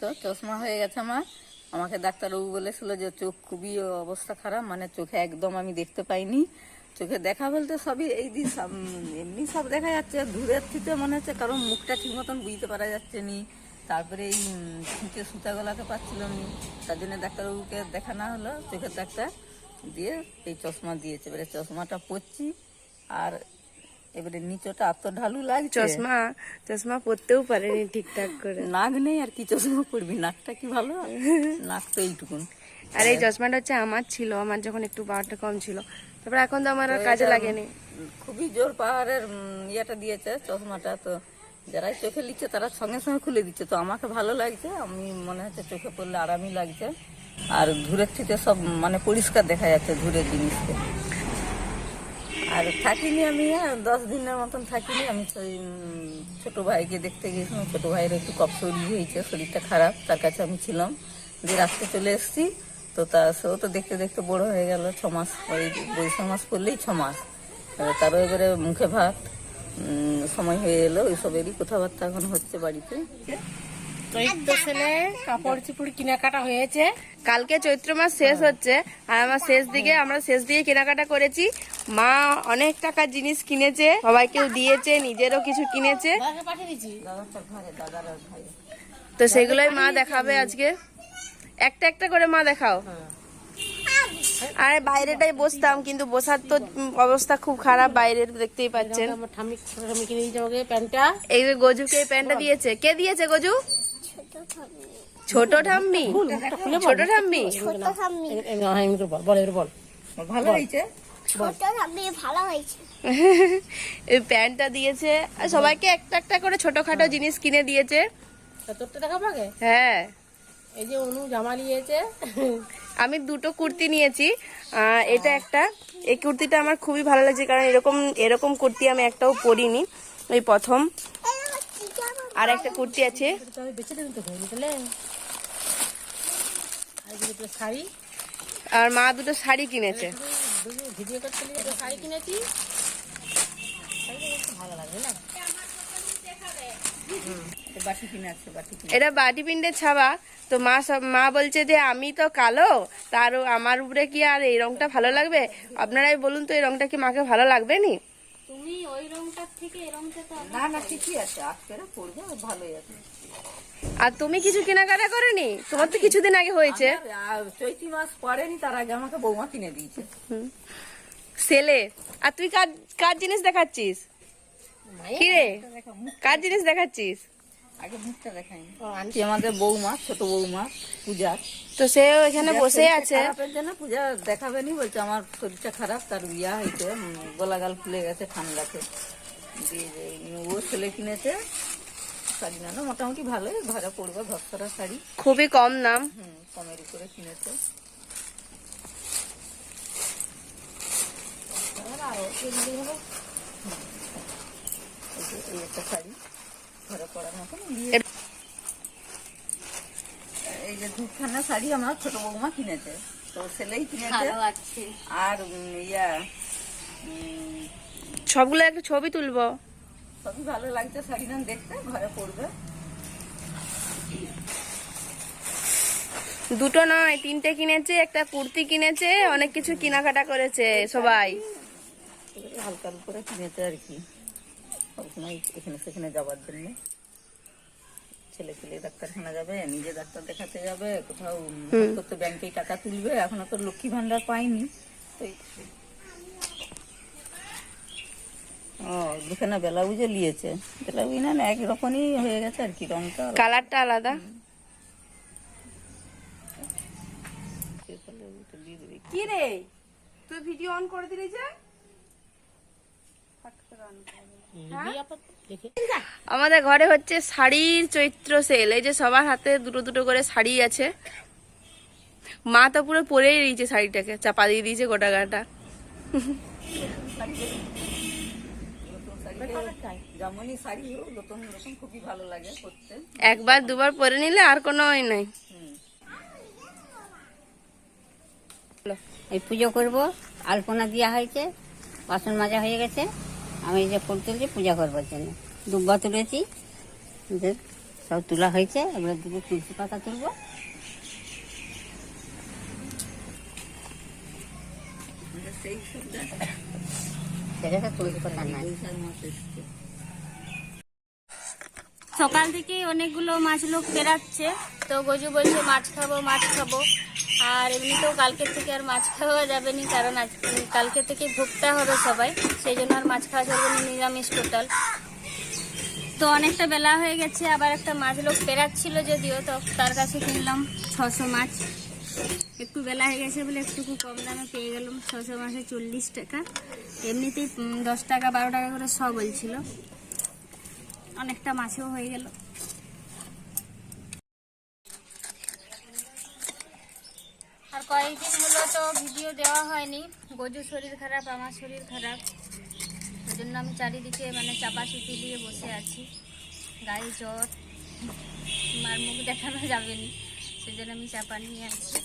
তো, চশমা হয়ে গেছে আমার। আমাকে ডাক্তারবাবু বলেছিল যে চোখ খুবই অবস্থা খারাপ মানে চোখে একদম আমি দেখতে পাইনি। চোখে দেখা বলতে সবই এই দিন এমনি সব দেখা যাচ্ছে। দূরের থেকে মনে হচ্ছে কারণ মুখটা ঠিক মতন বুঝতে পারা যাচ্ছে নি। তারপরে এই ছিঁচে সুতা গলাতে পারছিলাম নি। তার জন্য ডাক্তারবাবুকে দেখা না হলো, চোখের ডাক্তার। দিয়ে এই চশমা দিয়েছে। এবারে চশমাটা পরছি। আর এবারে নিচটা এত ঢালু লাগছে। চশমা চশমা পরতেও পারেনি ঠিকঠাক করে। নাক নেই আর কি চশমা পড়বি নাকটা কি ভালো? নাক তো এইটুকুন। আর এই চশমাটা হচ্ছে আমার ছিল আমার যখন একটু পাওয়ারটা কম ছিল। তারপর এখন তো আমার আর কাজে লাগেনি। খুবই জোর পাহাড়ের ইয়েটা দিয়েছে চশমাটা তো যারাই চোখে লিখছে তারা সঙ্গে সঙ্গে খুলে দিচ্ছে। তো আমাকে ভালো লাগছে আমি মনে হচ্ছে চোখে পড়লে আরামই লাগছে। আর দূরের থেকে সব মানে পরিষ্কার দেখা যাচ্ছে দূরের জিনিসকে। আর থাকিনি আমি হ্যাঁ, দশ দিনের মতন থাকিনি। আমি ছোট ভাইকে দেখতে গিয়েছিলাম। ছোট ভাইয়ের একটু কফ শরীর হয়েছে শরীরটা খারাপ তার কাছে আমি ছিলাম। দিয়ে রাখতে চলে এসেছি। তো তা সেও তো দেখতে দেখতে বড় হয়ে গেল ছ মাস ওই বৈশাখ মাস পড়লেই ছ মাস। তারও এবারে মুখে ভাত সময় হয়ে এলো ওইসবেরই কথাবার্তা এখন হচ্ছে বাড়িতে। চৈত্র সেলে কাপড় চুপড় কেনাকাটা হয়েছে। কালকে চৈত্র মাস শেষ হচ্ছে আর আমার শেষ দিকে আমরা শেষ দিকে কেনাকাটা করেছি। মা অনেক টাকার জিনিস কিনেছে সবাইকেও দিয়েছে নিজেরও কিছু কিনেছে। তো সেগুলোই মা দেখাবে আজকে। একটা একটা করে মা দেখাও। আরে বাইরেটাই বসতাম কিন্তু বসার তো অবস্থা খুব খারাপ বাইরের দেখতেই পাচ্ছেন। এই গজুকে এই প্যান্টটা দিয়েছে। কে দিয়েছে গজু? ছোট ঠাম্মি? ছোট ঠাম্মি? এ- এ- হ্যাঁ, এমনি করে বল বল। বল ভালো হয়েছে? এই প্যান্টটা দিয়েছে। আর সবাইকে একটা একটা করে ছোটখাটো জিনিস কিনে দিয়েছে। হ্যাঁ। এই যে অনু জামা নিয়েছে। আমি দুটো কুর্তি নিয়েছি। এটা একটা। এই কুর্তিটা আমার খুবই ভালো লাগছে কারণ এরকম এরকম কুর্তি আমি একটাও পরিনি। এই প্রথম। আর একটা কুর্তি আছে। আর মা দুটো শাড়ি কিনেছে। শাড়ি কিনেছি এটা বাটি পিন্ডের ছাবা তো মা সব- মা বলছে যে, আমি তো কালো তার আমার উপরে কি আর এই রংটা ভালো লাগবে? আপনারাই বলুন তো, এই রংটা কি মাকে ভালো লাগবে নি? থেকে এই না না ঠিকই আছে আজকে পড়বে ভালোই আছে। আর তুমি কিছু কেনাকাটা করনি? তোমার তো কিছুদিন আগে হয়েছে। চৈতি মাস পরেনি তার আগে আমাকে বৌমা কিনে দিয়েছে। সেলে। আর তুই কার কার জিনিস দেখাচ্ছিস? কি রে কার জিনিস দেখাচ্ছিস? আগে মুখটা আমাদের বৌমা ছোট বৌমা পূজার তো সে এখানে বসে আছে। পূজা দেখাবে নি বলছে আমার শরীরটা খারাপ তার বিয়া হয়েছে গলাগাল ফুলে গেছে ঠান্ডাতে। দিয়ে ও ছেলে কিনেছে শাড়ি না মোটামুটি ভালোই ঘরে পড়বে শাড়ি। খুবই কম দাম। হুম কমের উপরে কিনেছে। এই এই একটা শাড়ি ঘরে মতন। এই যে দুখানা শাড়ি আমার ছোট বৌমা কিনেছে। তো ছেলেই কিনেছে। আর ইয়া সবগুলো একটা ছবি তুলবো। সবই ভালো লাগছে শাড়ি দেখতে ঘরে পড়বে। দুটো নয় তিনটে কিনেছে একটা কুর্তি কিনেছে অনেক কিছু কেনাকাটা করেছে সবাই। হালকা করে কিনেছে আর কি। সবসময় এখানে সেখানে যাওয়ার জন্য। ছেলে ছেলে ডাক্তারখানা যাবে নিজে ডাক্তার দেখাতে যাবে কোথাও তো ব্যাংকে টাকা তুলবে। এখনও তো লক্ষ্মী ভান্ডার পাইনি তো ও দুখানা বেলাউজও নিয়েছে বেলাউজ না না একরকমই হয়ে গেছে আর কি রংটা কালারটা আলাদা? কি রে? তুই ভিডিও অন করে দিলি যে? দেখে। আমাদের ঘরে হচ্ছে শাড়ির চৈত্র সেল। এই যে সবার হাতে দুটো দুটো করে শাড়ি আছে। মা তো পুরো পরেই দিয়েছে শাড়িটাকে চাপা দিয়ে দিয়েছে গোটা গাটা। যেমনই শাড়ি হোক নতুন নতুন খুবই ভালো লাগে করতে একবার দুবার পরে নিলে আর কোনো ই নাই। এই পুজো করব আলপনা দেওয়া হয়েছে বাসন মাজা হয়ে গেছে। আমি এই যে ফুল তুলছি পূজা করবার জন্য। দুব্বা তুলেছি যে সব তোলা হয়েছে এবার দুটো তুলসী পাতা তুলবো। সেই সকাল থেকেই অনেকগুলো মাছ লোক বেরাচ্ছে তো গজু বলছে, মাছ খাব মাছ খাব। আর এমনিতেও কালকে থেকে আর মাছ খাওয়া যাবে না, কারণ আজ কালকে থেকে ভুগতে হবে সবাই। সেই জন্য আর মাছ খাওয়া যাবে না, নিরামিষ টোটাল। তো অনেকটা বেলা হয়ে গেছে, আবার একটা মাছ লোক পেরাচ্ছিল যদিও, তো তার কাছে কিনলাম ছশো মাছ। একটু বেলা হয়ে গেছে বলে একটু কম দামে পেয়ে গেলাম ছশো মাসে চল্লিশ টাকা। এমনিতেই দশ টাকা, বারো টাকা করে শ বলছিল। অনেকটা মাছও হয়ে গেল। আর কয়েকদিন হলো তো ভিডিও দেওয়া হয়নি। গজু শরীর খারাপ, আমার শরীর খারাপ। ওই জন্য আমি চারিদিকে মানে চাপা চুপি দিয়ে বসে আছি। গায়ে জ্বর আর মুখ দেখানো যাবে না। সেই জন্য আমি চাপা নিয়ে আছি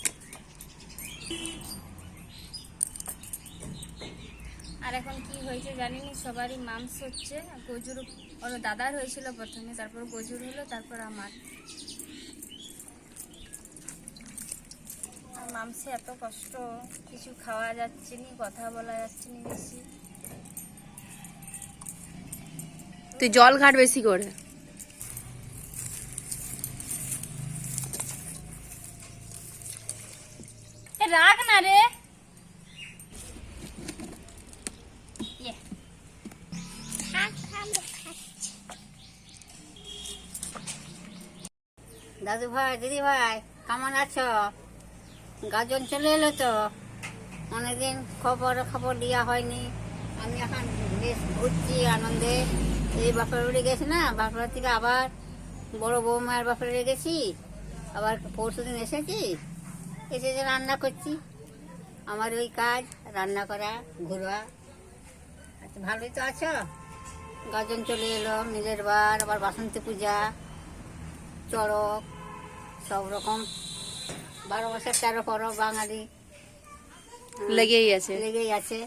আর এখন কি হয়েছে জানি না সবারই মাংস হচ্ছে, গজুর ওর দাদার হয়েছিল প্রথমে, তারপর গজুর হলো, তারপর আমার। মাংসে এত কষ্ট, কিছু খাওয়া যাচ্ছে না কথা বলা যাচ্ছে না বেশি। তুই জল ঘাট বেশি করে। রাখ না রে। ইয়ে। দাদু ভাই দিদি ভাই কেমন আছো? গাজন চলে এলো তো। অনেকদিন খবর খবর দেওয়া হয়নি। আমি এখন বেশ ঘুরছি আনন্দে। এই বাপের বাড়ি গেছি না বাপের থেকে আবার বড় বৌমায়ের বাপের বাড়ি গেছি। আবার পরশু দিন এসেছি। এসে যে রান্না করছি আমার ওই কাজ রান্না করা ঘোরা আচ্ছা ভালোই তো আছো? গাজন চলে এলো নিজের বার আবার বাসন্তী পূজা চড়ক সব রকম। বারো বছর তেরো পরব বাঙালি। লেগেই আছে। লেগেই আছে।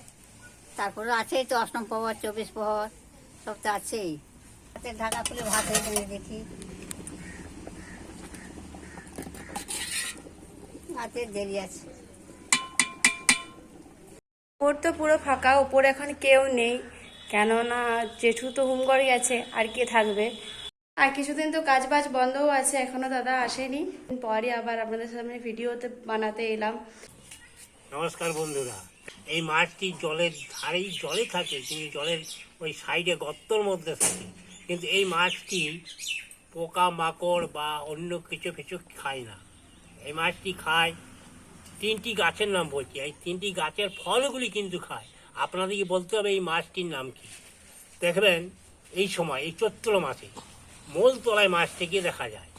তারপরে আছেই তো অষ্টম প্রহর চব্বিশ প্রহর সব তো আছেই। ঢাকা খুলে ভাত হয়ে দেখি। হাতে দেরি আছে। ওপর তো পুরো ফাঁকা ওপরে এখন কেউ নেই। কেননা জেঠু তো হুমগড় গেছে আর কে থাকবে? আর কিছুদিন তো কাজ বাজ বন্ধও আছে এখনও দাদা আসেনি। পরে আবার আপনাদের সামনে ভিডিওতে বানাতে এলাম। নমস্কার বন্ধুরা। এই মাছটি জলের ধারেই জলে থাকে কিন্তু জলের ওই সাইডে গর্তর মধ্যে থাকে। কিন্তু এই মাছটি পোকা মাকড় বা অন্য কিছু কিছু খায় না। এই মাছটি খায়। তিনটি গাছের নাম বলছি। এই তিনটি গাছের ফলগুলি কিন্তু খায়। আপনাদেরকে বলতে হবে এই মাছটির নাম কি। দেখবেন এই সময় এই চৈত্র মাসে মূল তলায় মাছটিকে দেখা যায়।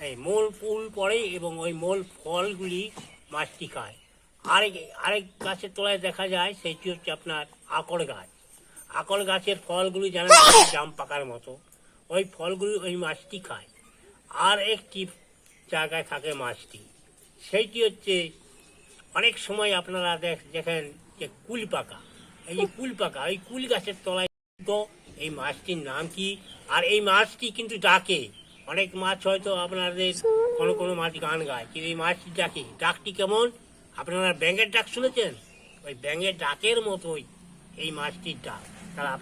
এই মূল ফুল পড়ে এবং ওই মোল ফলগুলি মাছটি খায়। আরেক আরেক গাছের তলায় দেখা যায় সেটি হচ্ছে আপনার আকড় গাছ। আকড় গাছের ফলগুলি জানেন জাম পাকার মতো ওই ফলগুলি ওই মাছটি খায়। আর একটি জায়গায় থাকে মাছটি। সেইটি হচ্ছে অনেক সময় আপনারা দেখ- দেখেন যে কুল পাকা। এই যে কুল পাকা এই কুল গাছের তলায় এই মাছটির নাম কি? আর এই মাছটি কিন্তু ডাকে। অনেক মাছ হয়তো আপনাদের কোনো কোনো মাছ গান গায়, কিন্তু এই মাছটি ডাকে। ডাকটি কেমন? আপনারা ব্যাঙের ডাক শুনেছেন? ওই ব্যাঙের ডাকের মতোই এই মাছটির ডাক। তারা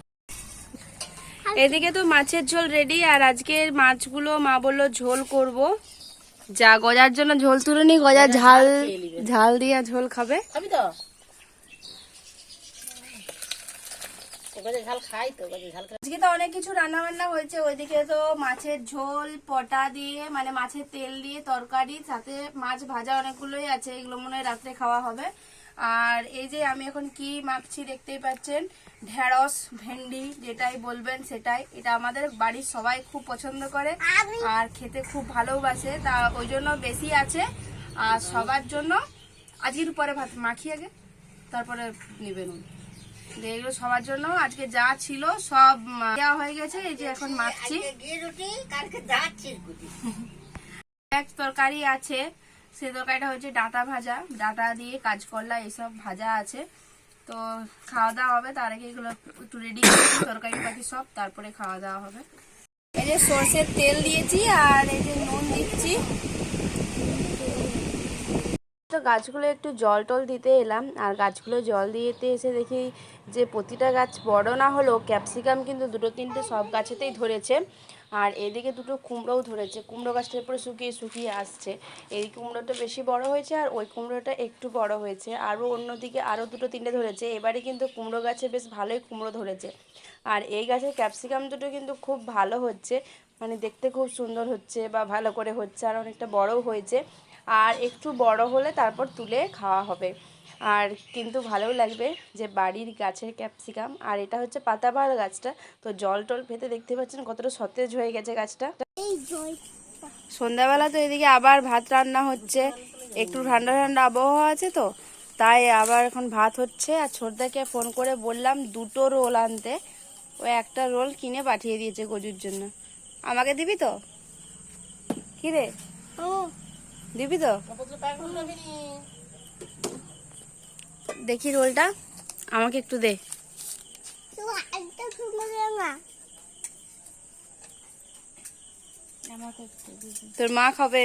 এদিকে তো মাছের ঝোল রেডি আর আজকের মাছগুলো মা বলল ঝোল করব। যা গজার জন্য ঝোল তুলে নি গজা ঝাল ঝাল দিয়া ঝোল খাবে। খাবি তো? আজকে অনেক কিছু রান্না বান্না হয়েছে ওইদিকে তো মাছের ঝোল পটা দিয়ে মানে মাছের তেল দিয়ে তরকারি সাথে মাছ ভাজা অনেকগুলোই আছে এগুলো মনে হয় রাত্রে খাওয়া হবে। আর এই যে আমি এখন কি মাপছি দেখতেই পাচ্ছেন? ঢেঁড়স ভেন্ডি যেটাই বলবেন সেটাই। এটা আমাদের বাড়ির সবাই খুব পছন্দ করে আর খেতে খুব ভালোবাসে। তা ওই জন্য বেশি আছে। আর সবার জন্য আজকের পরে ভাত মাখি আগে তারপরে নেবেন এগুলো সবার জন্য আজকে যা ছিল সব দেওয়া হয়ে গেছে। এই যে এখন মাখছি। এক তরকারি আছে। সে তরকারিটা হচ্ছে ডাঁটা ভাজা। ডাঁটা দিয়ে কাঁচকলা, এসব ভাজা আছে। তো খাওয়া দাওয়া হবে, তার আগে এগুলো একটু রেডি তরকারি পাতি সব, তারপরে খাওয়া দাওয়া হবে। এই যে সর্ষের তেল দিয়েছি আর এই যে নুন দিচ্ছি। তো গাছগুলো একটু জল টল দিতে এলাম, আর গাছগুলো জল দিতে এসে দেখি যে প্রতিটা গাছ বড় না হলেও ক্যাপসিকাম কিন্তু দুটো তিনটে সব গাছেতেই ধরেছে। আর এদিকে দুটো কুমড়োও ধরেছে। কুমড়ো গাছটার উপরে শুকিয়ে শুকিয়ে আসছে। এই কুমড়োটা বেশি বড় হয়েছে আর ওই কুমড়োটা একটু বড় হয়েছে। আরও অন্যদিকে আরও দুটো তিনটে ধরেছে। এবারে কিন্তু কুমড়ো গাছে বেশ ভালোই কুমড়ো ধরেছে। আর এই গাছের ক্যাপসিকাম দুটো কিন্তু খুব ভালো হচ্ছে। মানে দেখতে খুব সুন্দর হচ্ছে বা ভালো করে হচ্ছে আর অনেকটা বড়ও হয়েছে। আর একটু বড় হলে তারপর তুলে খাওয়া হবে। আর কিন্তু ভালোও লাগবে যে বাড়ির গাছের ক্যাপসিকাম আর এটা হচ্ছে পাতাবাহার গাছটা। তো জল টল পেতে দেখতে পাচ্ছেন কতটা সতেজ হয়ে গেছে গাছটা। সন্ধ্যাবেলা তো এদিকে আবার ভাত রান্না হচ্ছে একটু ঠান্ডা ঠান্ডা আবহাওয়া আছে তো তাই আবার এখন ভাত হচ্ছে। আর ছোটদাকে ফোন করে বললাম দুটো রোল আনতে ও একটা রোল কিনে পাঠিয়ে দিয়েছে গজুর জন্য। আমাকে দিবি তো? কি রে দিবি তো? দেখি রোলটা। আমাকে একটু দে। তোর মা খাবে।